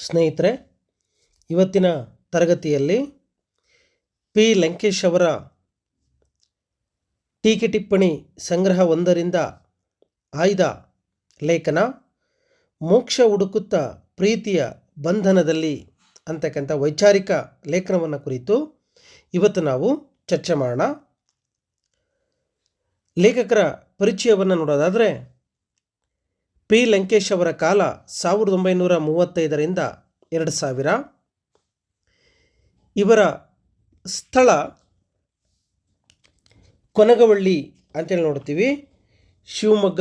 ಸ್ನೇಹಿತರೆ, ಇವತ್ತಿನ ತರಗತಿಯಲ್ಲಿ ಪಿ. ಲಂಕೇಶ್ ಅವರ ಟೀಕೆ ಟಿಪ್ಪಣಿ ಸಂಗ್ರಹ ಒಂದರಿಂದ ಆಯ್ದ ಲೇಖನ, ಮೋಕ್ಷ ಹುಡುಕುತ್ತ ಪ್ರೀತಿಯ ಬಂಧನದಲ್ಲಿ ಅಂತಕ್ಕಂಥ ವೈಚಾರಿಕ ಲೇಖನವನ್ನು ಕುರಿತು ಇವತ್ತು ನಾವು ಚರ್ಚೆ ಮಾಡೋಣ. ಲೇಖಕರ ಪರಿಚಯವನ್ನು ನೋಡೋದಾದರೆ ಪಿ. ಲಂಕೇಶ್ ಅವರ ಕಾಲ ಸಾವಿರದ ಒಂಬೈನೂರ ಮೂವತ್ತೈದರಿಂದ ಎರಡು ಸಾವಿರ. ಇವರ ಸ್ಥಳ ಕೊನಗವಳ್ಳಿ ಅಂತೇಳಿ ನೋಡ್ತೀವಿ, ಶಿವಮೊಗ್ಗ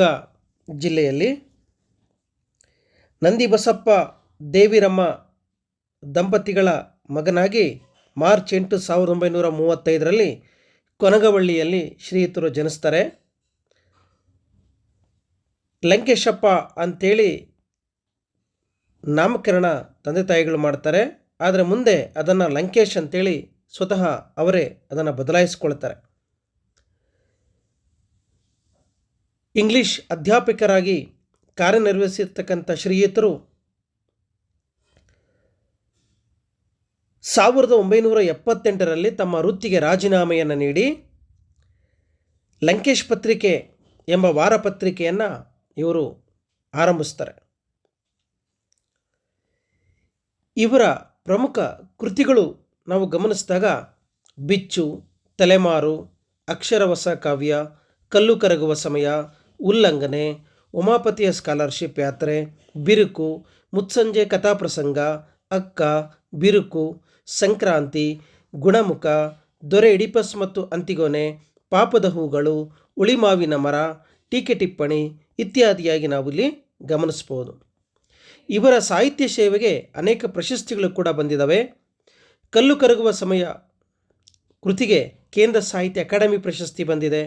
ಜಿಲ್ಲೆಯಲ್ಲಿ. ನಂದಿ ಬಸಪ್ಪ ದೇವಿರಮ್ಮ ದಂಪತಿಗಳ ಮಗನಾಗಿ ಮಾರ್ಚ್ ಎಂಟು ಸಾವಿರದ ಒಂಬೈನೂರ ಮೂವತ್ತೈದರಲ್ಲಿ ಕೊನಗವಳ್ಳಿಯಲ್ಲಿ ಶ್ರೀಯುತರು ಜನಿಸ್ತಾರೆ. ಲಂಕೇಶಪ್ಪ ಅಂಥೇಳಿ ನಾಮಕರಣ ತಂದೆ ತಾಯಿಗಳು ಮಾಡ್ತಾರೆ. ಆದರೆ ಮುಂದೆ ಅದನ್ನು ಲಂಕೇಶ್ ಅಂತೇಳಿ ಸ್ವತಃ ಅವರೇ ಅದನ್ನು ಬದಲಾಯಿಸಿಕೊಳ್ತಾರೆ. ಇಂಗ್ಲಿಷ್ ಅಧ್ಯಾಪಕರಾಗಿ ಕಾರ್ಯನಿರ್ವಹಿಸಿರ್ತಕ್ಕಂಥ ಶ್ರೀಯುತರು ಸಾವಿರದ ಒಂಬೈನೂರ ಎಪ್ಪತ್ತೆಂಟರಲ್ಲಿ ತಮ್ಮ ವೃತ್ತಿಗೆ ರಾಜೀನಾಮೆಯನ್ನು ನೀಡಿ ಲಂಕೇಶ್ ಪತ್ರಿಕೆ ಎಂಬ ವಾರಪತ್ರಿಕೆಯನ್ನು ಇವರು ಆರಂಭಿಸ್ತಾರೆ. ಇವರ ಪ್ರಮುಖ ಕೃತಿಗಳು ನಾವು ಗಮನಿಸಿದಾಗ ಬಿಚ್ಚು, ತಲೆಮಾರು ಅಕ್ಷರವಸ ಕಾವ್ಯ, ಕಲ್ಲು ಕರಗುವ ಸಮಯ, ಉಲ್ಲಂಘನೆ, ಉಮಾಪತಿಯ ಸ್ಕಾಲರ್ಶಿಪ್ ಯಾತ್ರೆ, ಬಿರುಕು, ಮುತ್ಸಂಜೆ ಕಥಾಪ್ರಸಂಗ ಅಕ್ಕ, ಬಿರುಕು, ಸಂಕ್ರಾಂತಿ, ಗುಣಮುಖ, ದೊರೆ ಇಡಿಪಸ್ ಮತ್ತು ಅಂತಿಗೊನೆ, ಪಾಪದ ಹೂಗಳು ಉಳಿಮಾವಿನ ಮರ, ಟೀಕೆ ಟಿಪ್ಪಣಿ ಇತ್ಯಾದಿಯಾಗಿ ನಾವು ಇಲ್ಲಿ ಗಮನಿಸ್ಬೋದು ಇವರ ಸಾಹಿತ್ಯ ಸೇವೆಗೆ ಅನೇಕ ಪ್ರಶಸ್ತಿಗಳು ಕೂಡ ಬಂದಿದ್ದಾವೆ ಕಲ್ಲು ಕರಗುವ ಸಮಯ ಕೃತಿಗೆ ಕೇಂದ್ರ ಸಾಹಿತ್ಯ ಅಕಾಡೆಮಿ ಪ್ರಶಸ್ತಿ ಬಂದಿದೆ.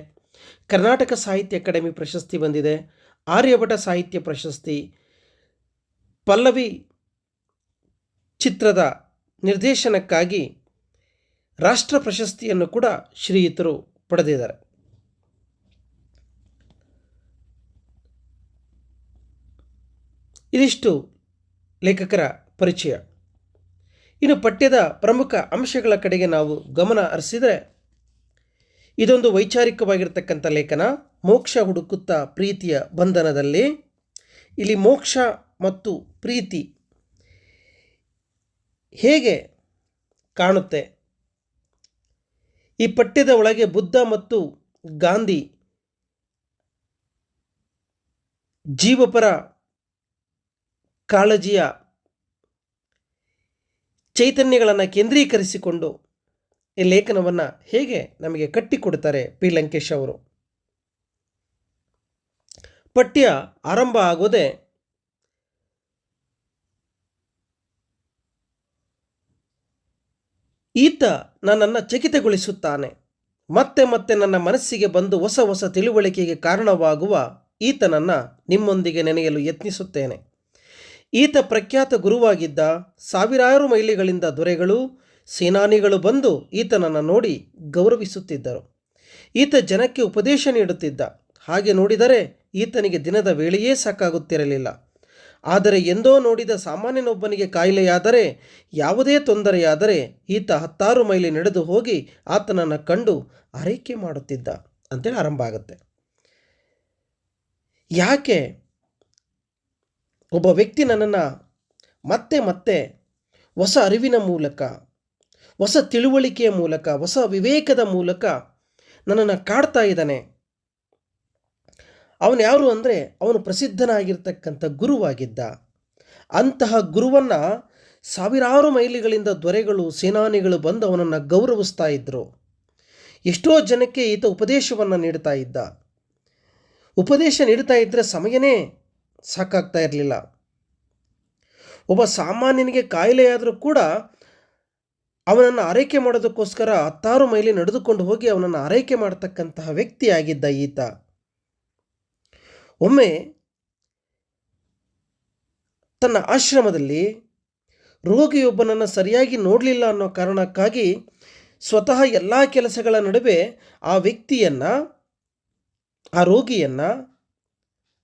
ಕರ್ನಾಟಕ ಸಾಹಿತ್ಯ ಅಕಾಡೆಮಿ ಪ್ರಶಸ್ತಿ ಬಂದಿದೆ. ಆರ್ಯಭಟ ಸಾಹಿತ್ಯ ಪ್ರಶಸ್ತಿ, ಪಲ್ಲವಿ ಚಿತ್ರದ ನಿರ್ದೇಶನಕ್ಕಾಗಿ ರಾಷ್ಟ್ರ ಪ್ರಶಸ್ತಿಯನ್ನು ಕೂಡ ಶ್ರೀಯುತರು ಪಡೆದಿದ್ದಾರೆ. ಇದಿಷ್ಟು ಲೇಖಕರ ಪರಿಚಯ. ಇನ್ನು ಪಠ್ಯದ ಪ್ರಮುಖ ಅಂಶಗಳ ಕಡೆಗೆ ನಾವು ಗಮನ ಹರಿಸಿದರೆ, ಇದೊಂದು ವೈಚಾರಿಕವಾಗಿರ್ತಕ್ಕಂಥ ಲೇಖನ, ಮೋಕ್ಷ ಹುಡುಕುತ್ತಾ ಪ್ರೀತಿಯ ಬಂಧನದಲ್ಲಿ. ಇಲ್ಲಿ ಮೋಕ್ಷ ಮತ್ತು ಪ್ರೀತಿ ಹೇಗೆ ಕಾಣುತ್ತೆ? ಈ ಪಠ್ಯದ ಒಳಗೆ ಬುದ್ಧ ಮತ್ತು ಗಾಂಧಿ ಜೀವಪರ ಕಾಳಜಿಯ ಚೈತನ್ಯಗಳನ್ನು ಕೇಂದ್ರೀಕರಿಸಿಕೊಂಡು ಈ ಲೇಖನವನ್ನು ಹೇಗೆ ನಮಗೆ ಕಟ್ಟಿಕೊಡ್ತಾರೆ ಪಿ. ಲಂಕೇಶ್ ಅವರು. ಪಠ್ಯ ಆರಂಭ ಆಗೋದೇ ಈತ ನನ್ನನ್ನು ಚಕಿತಗೊಳಿಸುತ್ತಾನೆ. ಮತ್ತೆ ಮತ್ತೆ ನನ್ನ ಮನಸ್ಸಿಗೆ ಬಂದು ಹೊಸ ಹೊಸ ತಿಳುವಳಿಕೆಗೆ ಕಾರಣವಾಗುವ ಈತನನ್ನು ನಿಮ್ಮೊಂದಿಗೆ ನೆನೆಯಲು ಯತ್ನಿಸುತ್ತೇನೆ. ಈತ ಪ್ರಖ್ಯಾತ ಗುರುವಾಗಿದ್ದ ಸಾವಿರಾರು ಮೈಲಿಗಳಿಂದ ದೊರೆಗಳು, ಸೇನಾನಿಗಳು ಬಂದು ಈತನನ್ನು ನೋಡಿ ಗೌರವಿಸುತ್ತಿದ್ದರು. ಈತ ಜನಕ್ಕೆ ಉಪದೇಶ ನೀಡುತ್ತಿದ್ದ. ಹಾಗೆ ನೋಡಿದರೆ ಈತನಿಗೆ ದಿನದ ವೇಳೆಯೇ ಸಾಕಾಗುತ್ತಿರಲಿಲ್ಲ. ಆದರೆ ಎಂದೋ ನೋಡಿದ ಸಾಮಾನ್ಯನೊಬ್ಬನಿಗೆ ಕಾಯಿಲೆಯಾದರೆ, ಯಾವುದೇ ತೊಂದರೆಯಾದರೆ ಈತ ಹತ್ತಾರು ಮೈಲಿ ನಡೆದು ಹೋಗಿ ಆತನನ್ನು ಕಂಡು ಆರೈಕೆ ಮಾಡುತ್ತಿದ್ದ. ಅಂತೇಳಿ ಆರಂಭ ಆಗುತ್ತೆ. ಯಾಕೆ ಒಬ್ಬ ವ್ಯಕ್ತಿ ನನ್ನನ್ನು ಮತ್ತೆ ಮತ್ತೆ ಹೊಸ ಅರಿವಿನ ಮೂಲಕ, ಹೊಸ ತಿಳುವಳಿಕೆಯ ಮೂಲಕ, ಹೊಸ ವಿವೇಕದ ಮೂಲಕ ನನ್ನನ್ನು ಕಾಡ್ತಾ ಇದ್ದಾನೆ. ಅವನು ಯಾರು ಅಂದರೆ ಅವನು ಪ್ರಸಿದ್ಧನಾಗಿರ್ತಕ್ಕಂಥ ಗುರುವಾಗಿದ್ದ. ಅಂತಹ ಗುರುವನ್ನು ಸಾವಿರಾರು ಮೈಲಿಗಳಿಂದ ದೊರೆಗಳು, ಸೇನಾನಿಗಳು ಬಂದು ಅವನನ್ನು ಗೌರವಿಸ್ತಾ ಇದ್ದರು ಎಷ್ಟೋ ಜನಕ್ಕೆ ಈತ ಉಪದೇಶವನ್ನು ನೀಡ್ತಾ ಇದ್ದ. ಉಪದೇಶ ನೀಡ್ತಾ ಇದ್ದರೆ ಸಮಯನೇ ಸಾಕಾಗ್ತಾ ಇರಲಿಲ್ಲ. ಒಬ್ಬ ಸಾಮಾನ್ಯನಿಗೆ ಕಾಯಿಲೆಯಾದರೂ ಕೂಡ ಅವನನ್ನು ಆರೈಕೆ ಮಾಡೋದಕ್ಕೋಸ್ಕರ ಹತ್ತಾರು ಮೈಲಿ ನಡೆದುಕೊಂಡು ಹೋಗಿ ಅವನನ್ನು ಆರೈಕೆ ಮಾಡತಕ್ಕಂತಹ ವ್ಯಕ್ತಿಯಾಗಿದ್ದ ಈತ. ಒಮ್ಮೆ ತನ್ನ ಆಶ್ರಮದಲ್ಲಿ ರೋಗಿಯೊಬ್ಬನನ್ನು ಸರಿಯಾಗಿ ನೋಡಲಿಲ್ಲ ಅನ್ನೋ ಕಾರಣಕ್ಕಾಗಿ ಸ್ವತಃ ಎಲ್ಲ ಕೆಲಸಗಳ ನಡುವೆ ಆ ವ್ಯಕ್ತಿಯನ್ನು, ಆ ರೋಗಿಯನ್ನು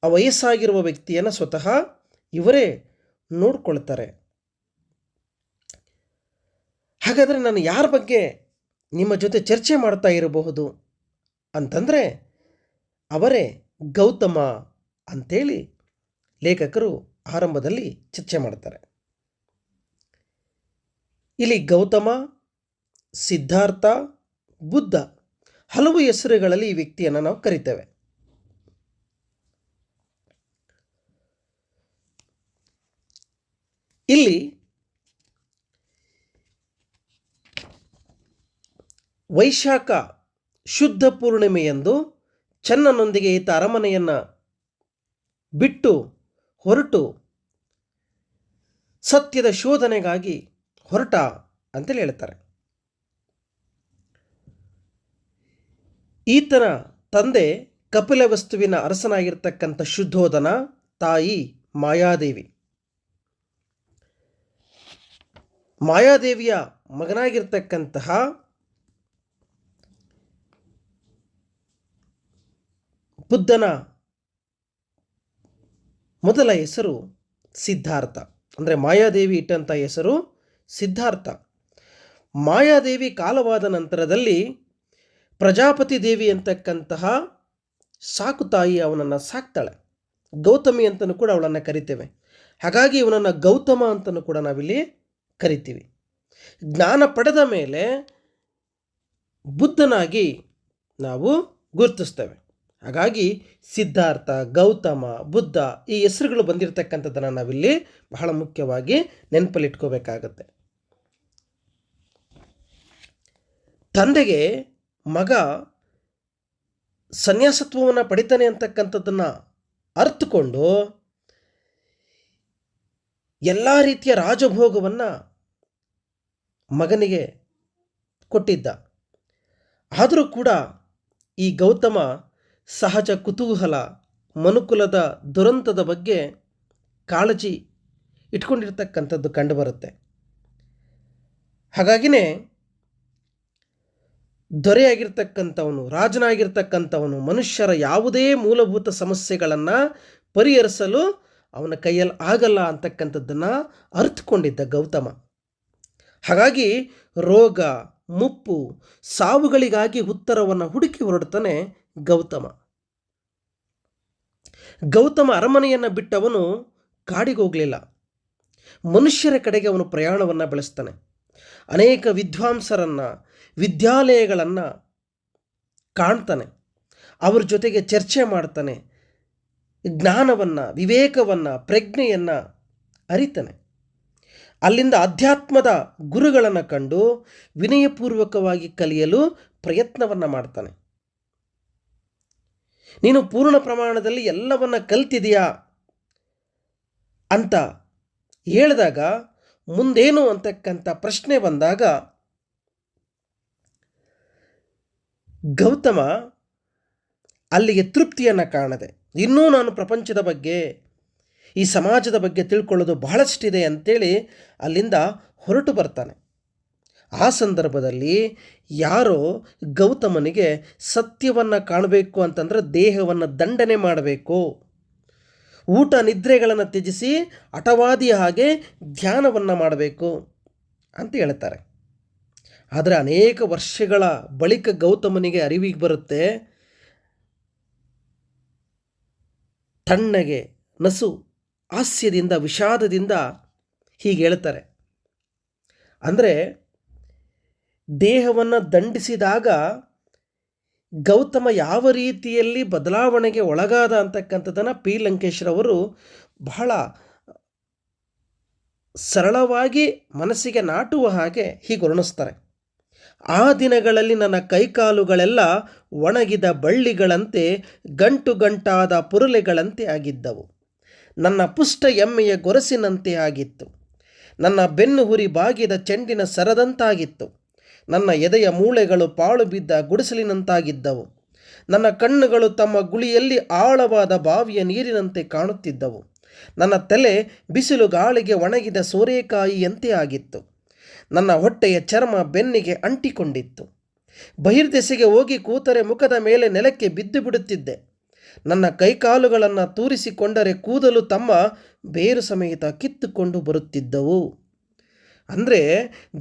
ಆ ವಯಸ್ಸಾಗಿರುವ ವ್ಯಕ್ತಿಯನ್ನು ಸ್ವತಃ ಇವರೇ ನೋಡ್ಕೊಳ್ತಾರೆ. ಹಾಗಾದರೆ ನಾನು ಯಾರ ಬಗ್ಗೆ ನಿಮ್ಮ ಜೊತೆ ಚರ್ಚೆ ಮಾಡ್ತಾ ಇರಬಹುದು ಅಂತಂದರೆ ಅವರೇ ಗೌತಮ ಅಂತೇಳಿ ಲೇಖಕರು ಆರಂಭದಲ್ಲಿ ಚರ್ಚೆ ಮಾಡ್ತಾರೆ. ಇಲ್ಲಿ ಗೌತಮ, ಸಿದ್ಧಾರ್ಥ, ಬುದ್ಧ ಹಲವು ಹೆಸರುಗಳಲ್ಲಿ ಈ ವ್ಯಕ್ತಿಯನ್ನು ನಾವು ಕರಿತೇವೆ. ಇಲ್ಲಿ ವೈಶಾಖ ಶುದ್ಧ ಪೂರ್ಣಿಮೆಯಂದು ಚನ್ನನೊಂದಿಗೆ ಈತ ಅರಮನೆಯನ್ನು ಬಿಟ್ಟು ಹೊರಟು ಸತ್ಯದ ಶೋಧನೆಗಾಗಿ ಹೊರಟ ಅಂತೇಳಿ ಹೇಳ್ತಾರೆ. ಈತನ ತಂದೆ ಕಪಿಲವಸ್ತುವಿನ ಅರಸನಾಗಿರ್ತಕ್ಕಂಥ ಶುದ್ಧೋಧನ ತಾಯಿ ಮಾಯಾದೇವಿ. ಮಾಯಾದೇವಿಯ ಮಗನಾಗಿರ್ತಕ್ಕಂತಹ ಬುದ್ಧನ ಮೊದಲ ಹೆಸರು ಸಿದ್ಧಾರ್ಥ. ಅಂದರೆ ಮಾಯಾದೇವಿ ಇಟ್ಟಂಥ ಹೆಸರು ಸಿದ್ಧಾರ್ಥ. ಮಾಯಾದೇವಿ ಕಾಲವಾದ ನಂತರದಲ್ಲಿ ಪ್ರಜಾಪತಿ ದೇವಿ ಅಂತಕ್ಕಂತಹ ಸಾಕು ತಾಯಿ ಅವನನ್ನು ಸಾಕ್ತಾಳೆ. ಗೌತಮಿ ಅಂತಲೂ ಕೂಡ ಅವಳನ್ನು ಕರಿತೇವೆ. ಹಾಗಾಗಿ ಇವನನ್ನು ಗೌತಮ ಅಂತಲೂ ಕೂಡ ನಾವಿಲ್ಲಿ ಕರಿತೀವಿ. ಜ್ಞಾನ ಪಡೆದ ಮೇಲೆ ಬುದ್ಧನಾಗಿ ನಾವು ಗುರುತಿಸ್ತೇವೆ. ಹಾಗಾಗಿ ಸಿದ್ಧಾರ್ಥ, ಗೌತಮ, ಬುದ್ಧ ಈ ಹೆಸರುಗಳು ಬಂದಿರತಕ್ಕಂಥದ್ದನ್ನು ನಾವಿಲ್ಲಿ ಬಹಳ ಮುಖ್ಯವಾಗಿ ನೆನಪಲ್ಲಿಟ್ಕೋಬೇಕಾಗತ್ತೆ. ತಂದೆಗೆ ಮಗ ಸನ್ಯಾಸತ್ವವನ್ನು ಪಡಿತಾನೆ ಅಂತಕ್ಕಂಥದ್ದನ್ನು ಅರ್ಥಕೊಂಡು ಎಲ್ಲ ರೀತಿಯ ರಾಜಭೋಗವನ್ನು ಮಗನಿಗೆ ಕೊಟ್ಟಿದ್ದ. ಆದರೂ ಕೂಡ ಈ ಗೌತಮ ಸಹಜ ಕುತೂಹಲ, ಮನುಕುಲದ ದುರಂತದ ಬಗ್ಗೆ ಕಾಳಜಿ ಇಟ್ಕೊಂಡಿರ್ತಕ್ಕಂಥದ್ದು ಕಂಡುಬರುತ್ತೆ. ಹಾಗಾಗಿನೇ ದೊರೆಯಾಗಿರ್ತಕ್ಕಂಥವನು, ರಾಜನಾಗಿರ್ತಕ್ಕಂಥವನು, ಮನುಷ್ಯರ ಯಾವುದೇ ಮೂಲಭೂತ ಸಮಸ್ಯೆಗಳನ್ನು ಪರಿಹರಿಸಲು ಅವನ ಕೈಯಲ್ಲಿ ಆಗಲ್ಲ ಅಂತಕ್ಕಂಥದ್ದನ್ನು ಅರ್ಥಕೊಂಡಿದ್ದ ಗೌತಮ. ಹಾಗಾಗಿ ರೋಗ, ಮುಪ್ಪು, ಸಾವುಗಳಿಗಾಗಿ ಉತ್ತರವನ್ನು ಹುಡುಕಿ ಹೊರಡ್ತಾನೆ ಗೌತಮ. ಗೌತಮ ಅರಮನೆಯನ್ನು ಬಿಟ್ಟವನು ಕಾಡಿಗೆ ಹೋಗಲಿಲ್ಲ. ಮನುಷ್ಯರ ಕಡೆಗೆ ಅವನು ಪ್ರಯಾಣವನ್ನು ಬೆಳೆಸ್ತಾನೆ. ಅನೇಕ ವಿದ್ವಾಂಸರನ್ನು, ವಿದ್ಯಾಲಯಗಳನ್ನು ಕಾಣ್ತಾನೆ. ಅವ್ರ ಜೊತೆಗೆ ಚರ್ಚೆ ಮಾಡ್ತಾನೆ. ಜ್ಞಾನವನ್ನು, ವಿವೇಕವನ್ನು, ಪ್ರಜ್ಞೆಯನ್ನು ಅರಿತಾನೆ. ಅಲ್ಲಿಂದ ಅಧ್ಯಾತ್ಮದ ಗುರುಗಳನ್ನು ಕಂಡು ವಿನಯಪೂರ್ವಕವಾಗಿ ಕಲಿಯಲು ಪ್ರಯತ್ನವನ್ನು ಮಾಡ್ತಾನೆ. ನೀನು ಪೂರ್ಣ ಪ್ರಮಾಣದಲ್ಲಿ ಎಲ್ಲವನ್ನ ಕಲ್ತಿದೆಯಾ ಅಂತ ಹೇಳಿದಾಗ ಮುಂದೇನು ಅಂತಕ್ಕಂಥ ಪ್ರಶ್ನೆ ಬಂದಾಗ, ಗೌತಮ ಅಲ್ಲಿಗೆ ತೃಪ್ತಿಯನ್ನು ಕಾಣದೆ. ಇನ್ನೂ ನಾನು ಪ್ರಪಂಚದ ಬಗ್ಗೆ, ಈ ಸಮಾಜದ ಬಗ್ಗೆ ತಿಳ್ಕೊಳ್ಳೋದು ಬಹಳಷ್ಟಿದೆ ಅಂತೇಳಿ ಅಲ್ಲಿಂದ ಹೊರಟು ಬರ್ತಾನೆ. ಆ ಸಂದರ್ಭದಲ್ಲಿ ಯಾರೋ ಗೌತಮನಿಗೆ ಸತ್ಯವನ್ನು ಕಾಣಬೇಕು ಅಂತಂದ್ರೆ ದೇಹವನ್ನು ದಂಡನೆ ಮಾಡಬೇಕು. ಊಟ ನಿದ್ರೆಗಳನ್ನು ತ್ಯಜಿಸಿ ಹಠವಾದಿಯ ಹಾಗೆ ಧ್ಯಾನವನ್ನು ಮಾಡಬೇಕು ಅಂತ ಹೇಳ್ತಾರೆ. ಆದರೆ ಅನೇಕ ವರ್ಷಗಳ ಬಳಿಕ ಗೌತಮನಿಗೆ ಅರಿವಿಗೆ ಬರುತ್ತೆ ತಣ್ಣಗೆ, ನಸು, ಹಾಸ್ಯದಿಂದ, ವಿಷಾದದಿಂದ ಹೀಗೆ ಹೇಳ್ತಾರೆ. ಅಂದರೆ ದೇಹವನ್ನು ದಂಡಿಸಿದಾಗ ಗೌತಮ ಯಾವ ರೀತಿಯಲ್ಲಿ ಬದಲಾವಣೆಗೆ ಒಳಗಾದ ಅಂತಕ್ಕಂಥದ್ದನ್ನು ಪಿ. ಲಂಕೇಶ್ರವರು ಬಹಳ ಸರಳವಾಗಿ ಮನಸ್ಸಿಗೆ ನಾಟುವ ಹಾಗೆ ಹೀಗೆ ವರ್ಣಿಸ್ತಾರೆ. ಆ ದಿನಗಳಲ್ಲಿ ನನ್ನ ಕೈಕಾಲುಗಳೆಲ್ಲ ಒಣಗಿದ ಬಳ್ಳಿಗಳಂತೆ, ಗಂಟು ಗಂಟಾದ ಪುರುಲೆಗಳಂತೆ ಆಗಿದ್ದವು. ನನ್ನ ಪುಷ್ಟ ಎಮ್ಮೆಯ ಗೊರಸಿನಂತೆ ಆಗಿತ್ತು. ನನ್ನ ಬೆನ್ನು ಹುರಿ ಬಾಗಿದ ಚೆಂಡಿನ ಸರದಂತಾಗಿತ್ತು. ನನ್ನ ಎದೆಯ ಮೂಳೆಗಳು ಪಾಳು ಬಿದ್ದ ಗುಡಿಸಲಿನಂತಾಗಿದ್ದವು. ನನ್ನ ಕಣ್ಣುಗಳು ತಮ್ಮ ಗುಳಿಯಲ್ಲಿ ಆಳವಾದ ಬಾವಿಯ ನೀರಿನಂತೆ ಕಾಣುತ್ತಿದ್ದವು. ನನ್ನ ತಲೆ ಬಿಸಿಲು ಗಾಳಿಗೆ ಒಣಗಿದ ಸೋರೆಕಾಯಿಯಂತೆ ಆಗಿತ್ತು. ನನ್ನ ಹೊಟ್ಟೆಯ ಚರ್ಮ ಬೆನ್ನಿಗೆ ಅಂಟಿಕೊಂಡಿತ್ತು. ಬಹಿರ್ದೆಸೆಗೆ ಹೋಗಿ ಕೂತರೆ ಮುಖದ ಮೇಲೆ ನೆಲಕ್ಕೆ ಬಿದ್ದು ಬಿಡುತ್ತಿದ್ದೆ. ನನ್ನ ಕೈಕಾಲುಗಳನ್ನು ತೂರಿಸಿಕೊಂಡರೆ ಕೂದಲು ತಮ್ಮ ಬೇರು ಸಮೇತ ಕಿತ್ತುಕೊಂಡು ಬರುತ್ತಿದ್ದವು. ಅಂದರೆ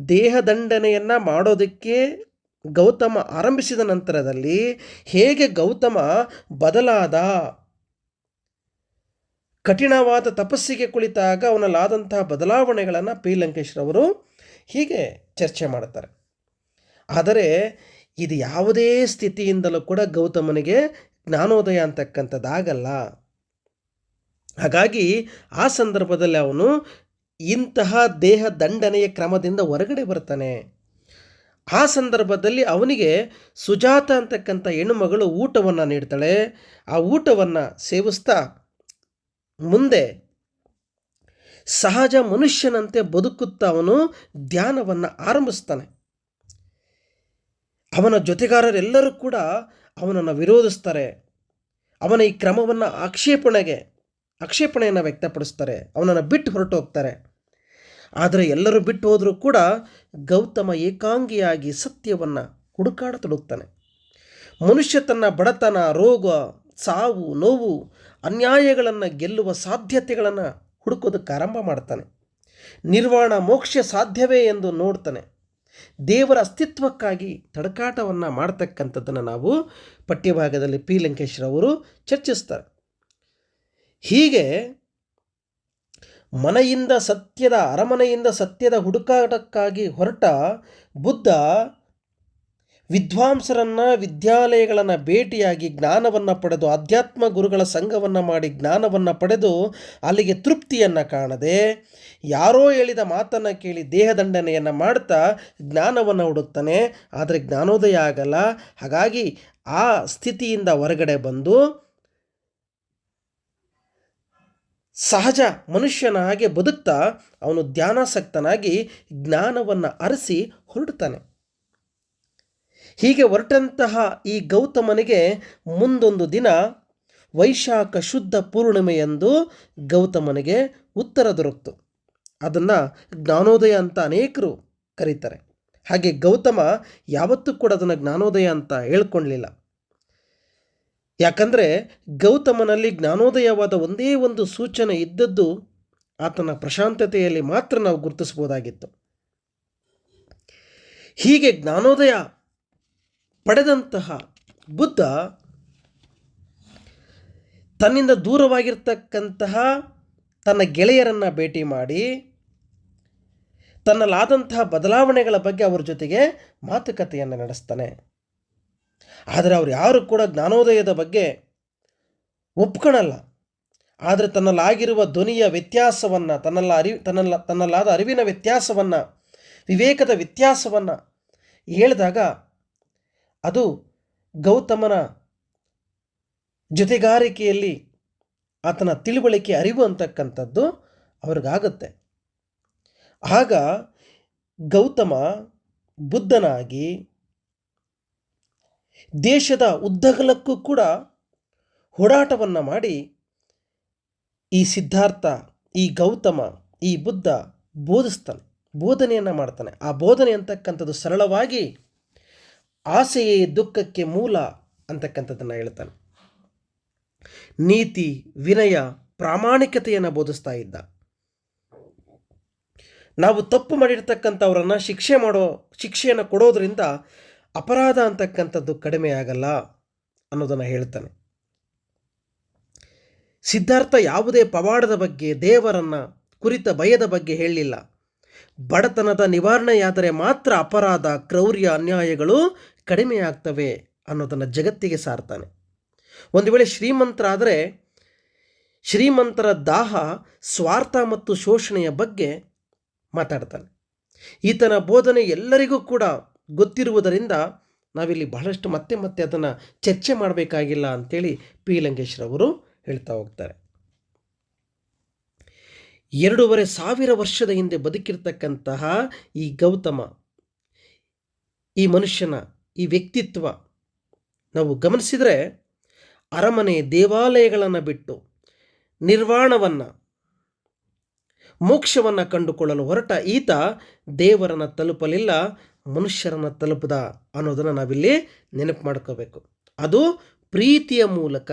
ದೇಹದಂಡನೆಯನ್ನು ಮಾಡೋದಕ್ಕೆ ಗೌತಮ ಆರಂಭಿಸಿದ ನಂತರದಲ್ಲಿ ಹೇಗೆ ಗೌತಮ ಬದಲಾದ? ಕಠಿಣವಾದ ತಪಸ್ಸಿಗೆ ಕುಳಿತಾಗ ಅವನಲ್ಲಾದಂತಹ ಬದಲಾವಣೆಗಳನ್ನು ಪಿ. ಲಂಕೇಶ್ರವರು ಹೀಗೆ ಚರ್ಚೆ ಮಾಡ್ತಾರೆ ಆದರೆ ಇದು ಯಾವುದೇ ಸ್ಥಿತಿಯಿಂದಲೂ ಕೂಡ ಗೌತಮನಿಗೆ ಜ್ಞಾನೋದಯ ಅಂತಕ್ಕಂಥದ್ದಾಗಲ್ಲ. ಹಾಗಾಗಿ ಆ ಸಂದರ್ಭದಲ್ಲಿ ಅವನು ಇಂತಹ ದೇಹ ದಂಡನೆಯ ಕ್ರಮದಿಂದ ಹೊರಗಡೆ ಬರ್ತಾನೆ. ಆ ಸಂದರ್ಭದಲ್ಲಿ ಅವನಿಗೆ ಸುಜಾತ ಅಂತಕ್ಕಂಥ ಹೆಣ್ಣುಮಗಳು ಊಟವನ್ನು ನೀಡ್ತಾಳೆ. ಆ ಊಟವನ್ನು ಸೇವಿಸ್ತಾ ಮುಂದೆ ಸಹಜ ಮನುಷ್ಯನಂತೆ ಬದುಕುತ್ತಾ ಅವನು ಧ್ಯಾನವನ್ನು ಆರಂಭಿಸ್ತಾನೆ. ಅವನ ಜೊತೆಗಾರರೆಲ್ಲರೂ ಕೂಡ ಅವನನ್ನು ವಿರೋಧಿಸ್ತಾರೆ. ಅವನ ಈ ಕ್ರಮವನ್ನು ಆಕ್ಷೇಪಣೆಗೆ, ಆಕ್ಷೇಪಣೆಯನ್ನು ವ್ಯಕ್ತಪಡಿಸ್ತಾರೆ. ಅವನನ್ನು ಬಿಟ್ಟು ಹೊರಟು ಹೋಗ್ತಾರೆ. ಆದರೆ ಎಲ್ಲರೂ ಬಿಟ್ಟು ಹೋದರೂ ಕೂಡ ಗೌತಮ ಏಕಾಂಗಿಯಾಗಿ ಸತ್ಯವನ್ನು ಹುಡುಕಾಡತೊಡಗ್ತಾನೆ ಮನುಷ್ಯ ತನ್ನ ಬಡತನ, ರೋಗ, ಸಾವು, ನೋವು, ಅನ್ಯಾಯಗಳನ್ನು ಗೆಲ್ಲುವ ಸಾಧ್ಯತೆಗಳನ್ನು ಹುಡುಕೋದಕ್ಕೆ ಆರಂಭ ಮಾಡ್ತಾನೆ. ನಿರ್ವಾಣ ಮೋಕ್ಷ ಸಾಧ್ಯವೇ ಎಂದು ನೋಡ್ತಾನೆ. ದೇವರ ಅಸ್ತಿತ್ವಕ್ಕಾಗಿ ತಡಕಾಟವನ್ನು ಮಾಡ್ತಕ್ಕಂಥದ್ದನ್ನು ನಾವು ಪಠ್ಯಭಾಗದಲ್ಲಿ ಪಿ. ಲಂಕೇಶ್ರವರು ಚರ್ಚಿಸ್ತಾರೆ. ಹೀಗೆ ಮನೆಯಿಂದ ಸತ್ಯದ, ಅರಮನೆಯಿಂದ ಸತ್ಯದ ಹುಡುಕಾಟಕ್ಕಾಗಿ ಹೊರಟ ಬುದ್ಧ ವಿದ್ವಾಂಸರನ್ನು, ವಿದ್ಯಾಲಯಗಳನ್ನು ಭೇಟಿಯಾಗಿ ಜ್ಞಾನವನ್ನು ಪಡೆದು ಅಧ್ಯಾತ್ಮ ಗುರುಗಳ ಸಂಘವನ್ನು ಮಾಡಿ ಜ್ಞಾನವನ್ನು ಪಡೆದು ಅಲ್ಲಿಗೆ ತೃಪ್ತಿಯನ್ನು ಕಾಣದೆ, ಯಾರೋ ಹೇಳಿದ ಮಾತನ್ನು ಕೇಳಿ ದೇಹದಂಡನೆಯನ್ನು ಮಾಡ್ತಾ ಜ್ಞಾನವನ್ನು ಹುಡುಕ್ತಾನೆ. ಆದರೆ ಜ್ಞಾನೋದಯ ಆಗಲ್ಲ. ಹಾಗಾಗಿ ಆ ಸ್ಥಿತಿಯಿಂದ ಹೊರಗಡೆ ಬಂದು ಸಹಜ ಮನುಷ್ಯನ ಹಾಗೆ ಬದುಕ್ತಾ ಅವನು ಧ್ಯಾನಾಸಕ್ತನಾಗಿ ಜ್ಞಾನವನ್ನು ಅರಸಿ ಹೊರಡ್ತಾನೆ. ಹೀಗೆ ಹೊರಟಂತಹ ಈ ಗೌತಮನಿಗೆ ಮುಂದೊಂದು ದಿನ ವೈಶಾಖ ಶುದ್ಧ ಪೂರ್ಣಿಮೆಯಂದು ಗೌತಮನಿಗೆ ಉತ್ತರ ದೊರಕಿತು. ಅದನ್ನು ಜ್ಞಾನೋದಯ ಅಂತ ಅನೇಕರು ಕರೀತಾರೆ. ಹಾಗೆ ಗೌತಮ ಯಾವತ್ತೂ ಕೂಡ ಅದನ್ನು ಜ್ಞಾನೋದಯ ಅಂತ ಹೇಳ್ಕೊಳ್ಳಲಿಲ್ಲ ಯಾಕಂದರೆ ಗೌತಮನಲ್ಲಿ ಜ್ಞಾನೋದಯವಾದ ಒಂದೇ ಒಂದು ಸೂಚನೆ ಇದ್ದದ್ದು ಆತನ ಪ್ರಶಾಂತತೆಯಲ್ಲಿ ಮಾತ್ರ ನಾವು ಗುರುತಿಸ್ಬೋದಾಗಿತ್ತು ಹೀಗೆ ಜ್ಞಾನೋದಯ ಪಡೆದಂತಹ ಬುದ್ಧ ತನ್ನಿಂದ ದೂರವಾಗಿರ್ತಕ್ಕಂತಹ ತನ್ನ ಗೆಳೆಯರನ್ನು ಭೇಟಿ ಮಾಡಿ ತನ್ನಲ್ಲಾದಂತಹ ಬದಲಾವಣೆಗಳ ಬಗ್ಗೆ ಅವರ ಜೊತೆಗೆ ಮಾತುಕತೆಯನ್ನು ನಡೆಸ್ತಾನೆ. ಆದರೆ ಅವ್ರು ಯಾರು ಕೂಡ ಜ್ಞಾನೋದಯದ ಬಗ್ಗೆ ಒಪ್ಕೊಳಲ್ಲ. ಆದರೆ ತನ್ನಲ್ಲಾಗಿರುವ ಧ್ವನಿಯ ವ್ಯತ್ಯಾಸವನ್ನು, ತನ್ನಲ್ಲ ಅರಿವು, ತನ್ನಲ್ಲ, ತನ್ನಲ್ಲಾದ ಅರಿವಿನ ವ್ಯತ್ಯಾಸವನ್ನು, ವಿವೇಕದ ವ್ಯತ್ಯಾಸವನ್ನು ಹೇಳಿದಾಗ ಅದು ಗೌತಮನ ಜೊತೆಗಾರಿಕೆಯಲ್ಲಿ ಆತನ ತಿಳುವಳಿಕೆ ಅರಿವು ಅಂತಕ್ಕಂಥದ್ದು ಅವ್ರಿಗಾಗುತ್ತೆ. ಆಗ ಗೌತಮ ಬುದ್ಧನಾಗಿ ದೇಶದ ಉದ್ದಗಲಕ್ಕೂ ಕೂಡ ಹೋರಾಟವನ್ನು ಮಾಡಿ ಈ ಸಿದ್ಧಾರ್ಥ, ಈ ಗೌತಮ, ಈ ಬುದ್ಧ ಬೋಧಿಸ್ತಾನೆ, ಬೋಧನೆಯನ್ನು ಮಾಡ್ತಾನೆ. ಆ ಬೋಧನೆ ಅಂತಕ್ಕಂಥದ್ದು ಸರಳವಾಗಿ ಆಸೆಯೇ ದುಃಖಕ್ಕೆ ಮೂಲ ಅಂತಕ್ಕಂಥದ್ದನ್ನು ಹೇಳ್ತಾನೆ. ನೀತಿ, ವಿನಯ, ಪ್ರಾಮಾಣಿಕತೆಯನ್ನು ಬೋಧಿಸ್ತಾ ಇದ್ದ. ನಾವು ತಪ್ಪು ಮಾಡಿರ್ತಕ್ಕಂಥವ್ರನ್ನು ಶಿಕ್ಷೆ ಮಾಡೋ, ಶಿಕ್ಷೆಯನ್ನು ಕೊಡೋದ್ರಿಂದ ಅಪರಾಧ ಅಂತಕ್ಕಂಥದ್ದು ಕಡಿಮೆ ಆಗಲ್ಲ ಅನ್ನೋದನ್ನು ಹೇಳ್ತಾನೆ. ಸಿದ್ಧಾರ್ಥ ಯಾವುದೇ ಪವಾಡದ ಬಗ್ಗೆ, ದೇವರನ್ನು ಕುರಿತ ಭಯದ ಬಗ್ಗೆ ಹೇಳಲಿಲ್ಲ ಬಡತನದ ನಿವಾರಣೆಯಾದರೆ ಮಾತ್ರ ಅಪರಾಧ, ಕ್ರೌರ್ಯ, ಅನ್ಯಾಯಗಳು ಕಡಿಮೆಯಾಗ್ತವೆ ಅನ್ನೋದನ್ನು ಜಗತ್ತಿಗೆ ಸಾರ್ತಾನೆ. ಒಂದು ವೇಳೆ ಶ್ರೀಮಂತರಾದರೆ ಶ್ರೀಮಂತರ ದಾಹ, ಸ್ವಾರ್ಥ ಮತ್ತು ಶೋಷಣೆಯ ಬಗ್ಗೆ ಮಾತಾಡ್ತಾನೆ. ಈತನ ಬೋಧನೆ ಎಲ್ಲರಿಗೂ ಕೂಡ ಗೊತ್ತಿರುವುದರಿಂದ ನಾವಿಲ್ಲಿ ಬಹಳಷ್ಟು ಮತ್ತೆ ಮತ್ತೆ ಅದನ್ನು ಚರ್ಚೆ ಮಾಡಬೇಕಾಗಿಲ್ಲ ಅಂಥೇಳಿ ಪಿ. ಲಂಕೇಶ್ರವರು ಹೇಳ್ತಾ ಹೋಗ್ತಾರೆ. ಎರಡೂವರೆ ಸಾವಿರ ವರ್ಷದ ಹಿಂದೆ ಬದುಕಿರ್ತಕ್ಕಂತಹ ಈ ಗೌತಮ, ಈ ಮನುಷ್ಯನ ಈ ವ್ಯಕ್ತಿತ್ವ ನಾವು ಗಮನಿಸಿದರೆ ಅರಮನೆ ದೇವಾಲಯಗಳನ್ನು ಬಿಟ್ಟು ನಿರ್ವಾಣವನ್ನು, ಮೋಕ್ಷವನ್ನು ಕಂಡುಕೊಳ್ಳಲು ಹೊರಟ ಈತ ದೇವರನ್ನು ತಲುಪಲಿಲ್ಲ, ಮನುಷ್ಯರನ್ನು ತಲುಪದ ಅನ್ನೋದನ್ನು ನಾವಿಲ್ಲಿ ನೆನಪು ಮಾಡ್ಕೋಬೇಕು. ಅದು ಪ್ರೀತಿಯ ಮೂಲಕ,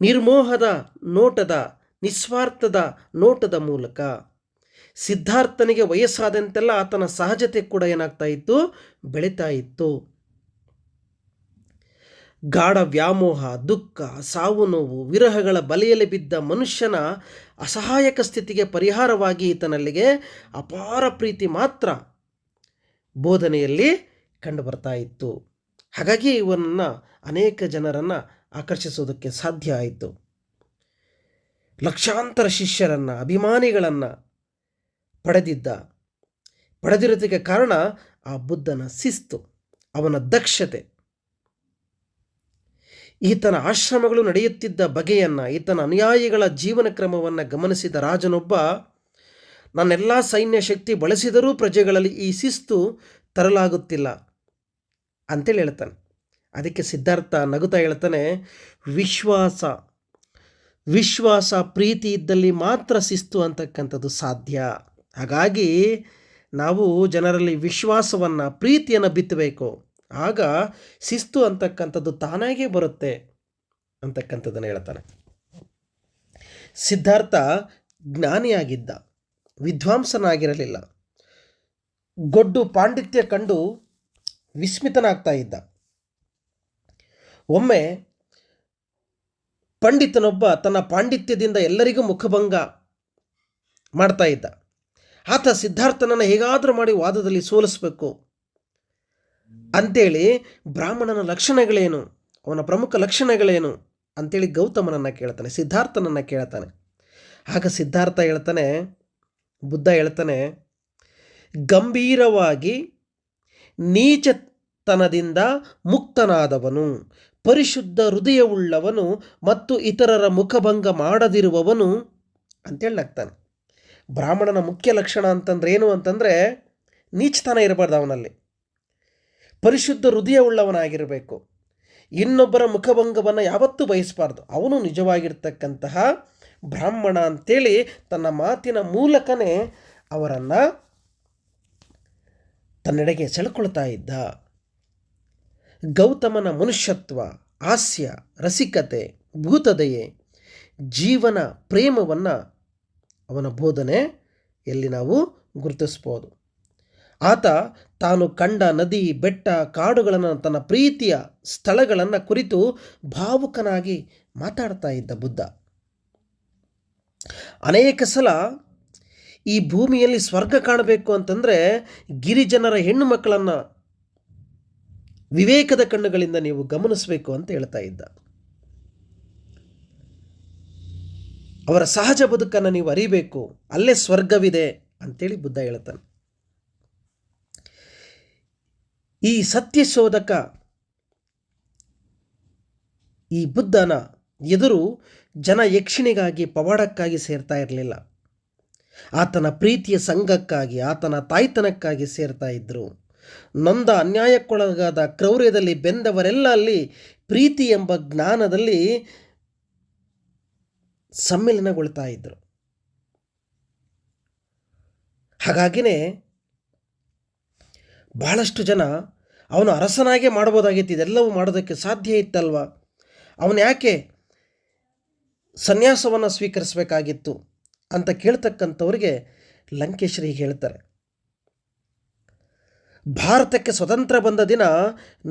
ನಿರ್ಮೋಹದ ನೋಟದ, ನಿಸ್ವಾರ್ಥದ ನೋಟದ ಮೂಲಕ. ಸಿದ್ಧಾರ್ಥನಿಗೆ ವಯಸ್ಸಾದಂತೆಲ್ಲ ಆತನ ಸಹಜತೆ ಕೂಡ ಏನಾಗ್ತಾ ಇತ್ತು? ಬೆಳೀತಾ ಇತ್ತು. ಗಾಢ ವ್ಯಾಮೋಹ, ದುಃಖ, ಸಾವು ನೋವು, ವಿರಹಗಳ ಬಲೆಯಲ್ಲಿ ಬಿದ್ದ ಮನುಷ್ಯನ ಅಸಹಾಯಕ ಸ್ಥಿತಿಗೆ ಪರಿಹಾರವಾಗಿ ಈತನಲ್ಲಿಗೆ ಅಪಾರ ಪ್ರೀತಿ ಮಾತ್ರ ಬೋಧನೆಯಲ್ಲಿ ಕಂಡುಬರ್ತಾ ಇತ್ತು. ಹಾಗಾಗಿ ಇವನನ್ನು ಅನೇಕ ಜನರನ್ನು ಆಕರ್ಷಿಸೋದಕ್ಕೆ ಸಾಧ್ಯ ಆಯಿತು. ಲಕ್ಷಾಂತರ ಶಿಷ್ಯರನ್ನು, ಅಭಿಮಾನಿಗಳನ್ನು ಪಡೆದಿದ್ದ. ಪಡೆದಿರೋದಕ್ಕೆ ಕಾರಣ ಆ ಬುದ್ಧನ ಶಿಸ್ತು, ಅವನ ದಕ್ಷತೆ. ಈತನ ಆಶ್ರಮಗಳು ನಡೆಯುತ್ತಿದ್ದ ಬಗೆಯನ್ನು, ಈತನ ಅನುಯಾಯಿಗಳ ಜೀವನ ಕ್ರಮವನ್ನು ಗಮನಿಸಿದ ರಾಜನೊಬ್ಬ, ನನ್ನೆಲ್ಲ ಸೈನ್ಯ ಶಕ್ತಿ ಬಳಸಿದರೂ ಪ್ರಜೆಗಳಲ್ಲಿ ಈ ಶಿಸ್ತು ತರಲಾಗುತ್ತಿಲ್ಲ ಅಂತೇಳಿ ಹೇಳ್ತಾನೆ. ಅದಕ್ಕೆ ಸಿದ್ಧಾರ್ಥ ನಗುತ್ತಾ ಹೇಳ್ತಾನೆ, ವಿಶ್ವಾಸ ವಿಶ್ವಾಸ ಪ್ರೀತಿ ಇದ್ದಲ್ಲಿ ಮಾತ್ರ ಶಿಸ್ತು ಅಂತಕ್ಕಂಥದ್ದು ಸಾಧ್ಯ. ಹಾಗಾಗಿ ನಾವು ಜನರಲ್ಲಿ ವಿಶ್ವಾಸವನ್ನು, ಪ್ರೀತಿಯನ್ನು ಬಿತ್ತಬೇಕು. ಆಗ ಶಿಸ್ತು ಅಂತಕ್ಕಂಥದ್ದು ತಾನಾಗೇ ಬರುತ್ತೆ ಅಂತಕ್ಕಂಥದ್ದನ್ನು ಹೇಳ್ತಾನೆ. ಸಿದ್ಧಾರ್ಥ ಜ್ಞಾನಿಯಾಗಿದ್ದ, ವಿದ್ವಾಂಸನಾಗಿರಲಿಲ್ಲ. ಗೊಡ್ಡು ಪಾಂಡಿತ್ಯ ಕಂಡು ವಿಸ್ಮಿತನಾಗ್ತಾ ಇದ್ದ. ಒಮ್ಮೆ ಪಂಡಿತನೊಬ್ಬ ತನ್ನ ಪಾಂಡಿತ್ಯದಿಂದ ಎಲ್ಲರಿಗೂ ಮುಖಭಂಗ ಮಾಡ್ತಾ ಇದ್ದ. ಆತ ಸಿದ್ಧಾರ್ಥನನ್ನು ಹೇಗಾದರೂ ಮಾಡಿ ವಾದದಲ್ಲಿ ಸೋಲಿಸಬೇಕು. ಅಂತೇಳಿ ಬ್ರಾಹ್ಮಣನ ಲಕ್ಷಣಗಳೇನು? ಅವನ ಪ್ರಮುಖ ಲಕ್ಷಣಗಳೇನು? ಅಂತೇಳಿ ಗೌತಮನನ್ನು ಕೇಳ್ತಾನೆ, ಸಿದ್ಧಾರ್ಥನನ್ನು ಕೇಳ್ತಾನೆ. ಆಗ ಸಿದ್ಧಾರ್ಥ ಹೇಳ್ತಾನೆ, ಬುದ್ಧ ಹೇಳ್ತಾನೆ, ಗಂಭೀರವಾಗಿ ನೀಚತನದಿಂದ ಮುಕ್ತನಾದವನು, ಪರಿಶುದ್ಧ ಹೃದಯವುಳ್ಳವನು ಮತ್ತು ಇತರರ ಮುಖಭಂಗ ಮಾಡದಿರುವವನು ಅಂತೇಳಾಗ್ತಾನೆ ಬ್ರಾಹ್ಮಣನ ಮುಖ್ಯ ಲಕ್ಷಣ ಅಂತಂದ್ರೆ ಏನು ಅಂತಂದರೆ ನೀಚತನ ಇರಬಾರ್ದು ಅವನಲ್ಲಿ. ಪರಿಶುದ್ಧ ಹೃದಯವುಳ್ಳವನಾಗಿರಬೇಕು ಇನ್ನೊಬ್ಬರ ಮುಖಭಂಗವನ್ನು ಯಾವತ್ತೂ ಬಯಸಬಾರ್ದು. ಅವನು ನಿಜವಾಗಿರ್ತಕ್ಕಂತಹ ಬ್ರಾಹ್ಮಣ ಅಂತೇಳಿ ತನ್ನ ಮಾತಿನ ಮೂಲಕನೇ ಅವರನ್ನು ತನ್ನೆಡೆಗೆ ಸೆಳ್ಕೊಳ್ತಾ ಇದ್ದ. ಗೌತಮನ ಮನುಷ್ಯತ್ವ, ಹಾಸ್ಯ, ರಸಿಕತೆ, ಭೂತದಯೆ, ಜೀವನ ಪ್ರೇಮವನ್ನು ಅವನ ಬೋಧನೆ ಎಲ್ಲಿ ನಾವು ಗುರುತಿಸ್ಬೋದು. ಆತ ತಾನು ಕಂಡ ನದಿ, ಬೆಟ್ಟ, ಕಾಡುಗಳನ್ನು, ತನ್ನ ಪ್ರೀತಿಯ ಸ್ಥಳಗಳನ್ನು ಕುರಿತು ಭಾವುಕನಾಗಿ ಮಾತಾಡ್ತಾ ಇದ್ದ ಬುದ್ಧ. ಅನೇಕ ಸಲ ಈ ಭೂಮಿಯಲ್ಲಿ ಸ್ವರ್ಗ ಕಾಣಬೇಕು ಅಂತಂದರೆ ಗಿರಿಜನರ ಹೆಣ್ಣು ಮಕ್ಕಳನ್ನು ವಿವೇಕದ ಕಣ್ಣುಗಳಿಂದ ನೀವು ಗಮನಿಸಬೇಕು ಅಂತ ಹೇಳ್ತಾ ಇದ್ದ. ಅವರ ಸಹಜ ಬದುಕನ್ನು ನೀವು ಅರಿಬೇಕು, ಅಲ್ಲೇ ಸ್ವರ್ಗವಿದೆ ಅಂತೇಳಿ ಬುದ್ಧ ಹೇಳ್ತಾನೆ. ಈ ಸತ್ಯಶೋಧಕ ಈ ಬುದ್ಧನ ಎದುರು ಜನ ಯಕ್ಷಿಣಿಗಾಗಿ, ಪವಾಡಕ್ಕಾಗಿ ಸೇರ್ತಾ ಇರಲಿಲ್ಲ. ಆತನ ಪ್ರೀತಿಯ ಸಂಘಕ್ಕಾಗಿ, ಆತನ ತಾಯ್ತನಕ್ಕಾಗಿ ಸೇರ್ತಾ ಇದ್ದರು ನೊಂದ ಅನ್ಯಾಯಕ್ಕೊಳಗಾದ ಕ್ರೌರ್ಯದಲ್ಲಿ ಬೆಂದವರೆಲ್ಲ ಅಲ್ಲಿ ಪ್ರೀತಿ ಎಂಬ ಜ್ಞಾನದಲ್ಲಿ ಸಮ್ಮಿಲನಗೊಳ್ತಾ ಇದ್ದರು ಹಾಗಾಗಿನೇ ಬಹಳಷ್ಟು ಜನ ಅವನು ಅರಸನಾಗೆ ಮಾಡ್ಬೋದಾಗಿತ್ತು, ಇದೆಲ್ಲವೂ ಮಾಡೋದಕ್ಕೆ ಸಾಧ್ಯ ಇತ್ತಲ್ವ? ಅವನು ಯಾಕೆ ಸನ್ಯಾಸವನ್ನು ಸ್ವೀಕರಿಸಬೇಕಾಗಿತ್ತು ಅಂತ ಕೇಳ್ತಕ್ಕಂಥವ್ರಿಗೆ ಲಂಕೇಶ್ವರಿ ಹೇಳ್ತಾರೆ. ಭಾರತಕ್ಕೆ ಸ್ವತಂತ್ರ ಬಂದ ದಿನ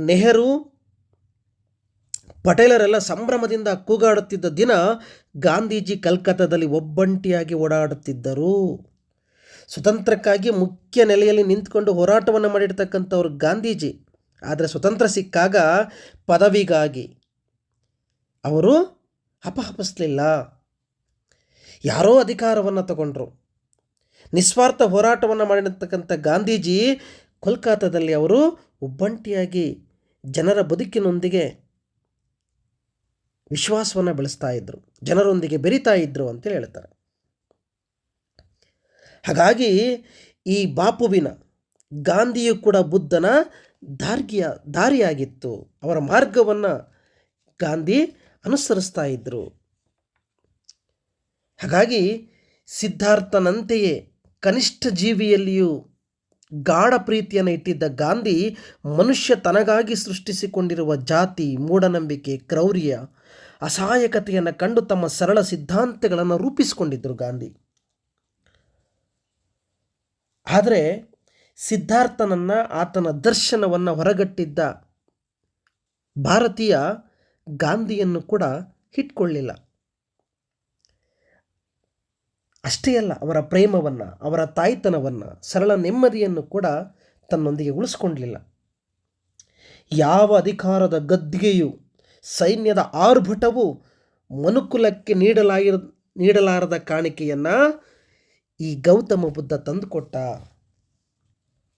ನೆಹರು ಪಟೇಲರೆಲ್ಲ ಸಂಭ್ರಮದಿಂದ ಕೂಗಾಡುತ್ತಿದ್ದ ದಿನ ಗಾಂಧೀಜಿ ಕಲ್ಕತ್ತಾದಲ್ಲಿ ಒಬ್ಬಂಟಿಯಾಗಿ ಓಡಾಡುತ್ತಿದ್ದರು. ಸ್ವತಂತ್ರಕ್ಕಾಗಿ ಮುಖ್ಯ ನೆಲೆಯಲ್ಲಿ ನಿಂತ್ಕೊಂಡು ಹೋರಾಟವನ್ನು ಮಾಡಿರ್ತಕ್ಕಂಥವ್ರು ಗಾಂಧೀಜಿ. ಆದರೆ ಸ್ವತಂತ್ರ ಸಿಕ್ಕಾಗ ಪದವಿಗಾಗಿ ಅವರು ಅಪಹಪಿಸಲಿಲ್ಲ. ಯಾರೋ ಅಧಿಕಾರವನ್ನು ತಗೊಂಡ್ರು. ನಿಸ್ವಾರ್ಥ ಹೋರಾಟವನ್ನು ಮಾಡಿರ್ತಕ್ಕಂಥ ಗಾಂಧೀಜಿ ಕೋಲ್ಕತ್ತಾದಲ್ಲಿ ಅವರು ಒಬ್ಬಂಟಿಯಾಗಿ ಜನರ ಬದುಕಿನೊಂದಿಗೆ ವಿಶ್ವಾಸವನ್ನು ಬೆಳೆಸ್ತಾ ಇದ್ದರು ಜನರೊಂದಿಗೆ ಬೆರಿತಾ ಇದ್ದರು ಅಂತೇಳಿ ಹೇಳ್ತಾರೆ. ಹಾಗಾಗಿ ಈ ಬಾಪುವಿನ, ಗಾಂಧಿಯು ಕೂಡ ಬುದ್ಧನ ದಾರ್ಗಿಯ ದಾರಿಯಾಗಿತ್ತು ಅವರ ಮಾರ್ಗವನ್ನು ಗಾಂಧಿ ಅನುಸರಿಸ್ತಾ ಇದ್ದರು ಹಾಗಾಗಿ ಸಿದ್ಧಾರ್ಥನಂತೆಯೇ ಕನಿಷ್ಠ ಜೀವಿಯಲ್ಲಿಯೂ ಗಾಢ ಪ್ರೀತಿಯನ್ನು ಇಟ್ಟಿದ್ದ ಗಾಂಧಿ ಮನುಷ್ಯ ತನಗಾಗಿ ಸೃಷ್ಟಿಸಿಕೊಂಡಿರುವ ಜಾತಿ, ಮೂಢನಂಬಿಕೆ, ಕ್ರೌರ್ಯ, ಅಸಹಾಯಕತೆಯನ್ನು ಕಂಡು ತಮ್ಮ ಸರಳ ಸಿದ್ಧಾಂತಗಳನ್ನು ರೂಪಿಸಿಕೊಂಡಿದ್ದರು ಗಾಂಧಿ. ಆದರೆ ಸಿದ್ಧಾರ್ಥನನ್ನು ಆತನ ದರ್ಶನವನ್ನು ಹೊರಗಟ್ಟಿದ್ದ ಭಾರತೀಯ ಗಾಂಧಿಯನ್ನು ಕೂಡ ಇಟ್ಕೊಳ್ಳಿಲ್ಲ ಅಷ್ಟೇ ಅಲ್ಲ, ಅವರ ಪ್ರೇಮವನ್ನು, ಅವರ ತಾಯ್ತನವನ್ನು, ಸರಳ ನೆಮ್ಮದಿಯನ್ನು ಕೂಡ ತನ್ನೊಂದಿಗೆ ಉಳಿಸ್ಕೊಂಡ್ಲಿಲ್ಲ ಯಾವ ಅಧಿಕಾರದ ಗದ್ದಿಗೆಯು ಸೈನ್ಯದ ಆರ್ಭಟವು ಮನುಕುಲಕ್ಕೆ ನೀಡಲಾಗಿರ ನೀಡಲಾರದ ಕಾಣಿಕೆಯನ್ನು ಈ ಗೌತಮ ಬುದ್ಧ ತಂದುಕೊಟ್ಟ.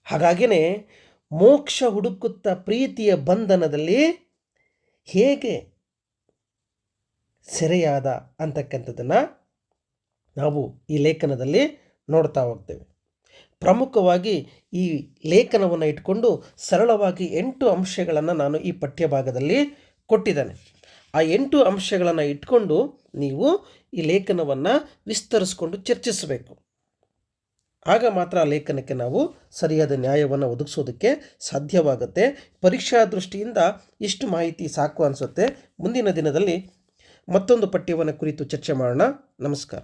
ಹಾಗಾಗಿನೇ ಮೋಕ್ಷ ಹುಡುಕುತ್ತ ಪ್ರೀತಿಯ ಬಂಧನದಲ್ಲಿ ಹೇಗೆ ಸೆರೆಯಾದ ಅಂತಕ್ಕಂಥದ್ದನ್ನು ನಾವು ಈ ಲೇಖನದಲ್ಲಿ ನೋಡ್ತಾ ಹೋಗ್ತೇವೆ. ಪ್ರಮುಖವಾಗಿ ಈ ಲೇಖನವನ್ನು ಇಟ್ಕೊಂಡು ಸರಳವಾಗಿ ಎಂಟು ಅಂಶಗಳನ್ನು ನಾನು ಈ ಪಠ್ಯಭಾಗದಲ್ಲಿ ಕೊಟ್ಟಿದ್ದೇನೆ. ಆ ಎಂಟು ಅಂಶಗಳನ್ನು ಇಟ್ಕೊಂಡು ನೀವು ಈ ಲೇಖನವನ್ನು ವಿಸ್ತರಿಸ್ಕೊಂಡು ಚರ್ಚಿಸಬೇಕು. ಆಗ ಮಾತ್ರ ಆ ಲೇಖನಕ್ಕೆ ನಾವು ಸರಿಯಾದ ನ್ಯಾಯವನ್ನು ಒದಗಿಸೋದಕ್ಕೆ ಸಾಧ್ಯವಾಗುತ್ತೆ. ಪರೀಕ್ಷಾ ದೃಷ್ಟಿಯಿಂದ ಇಷ್ಟು ಮಾಹಿತಿ ಸಾಕು ಅನಿಸುತ್ತೆ. ಮುಂದಿನ ದಿನದಲ್ಲಿ ಮತ್ತೊಂದು ಪಠ್ಯವನ್ನು ಕುರಿತು ಚರ್ಚೆ ಮಾಡೋಣ. ನಮಸ್ಕಾರ.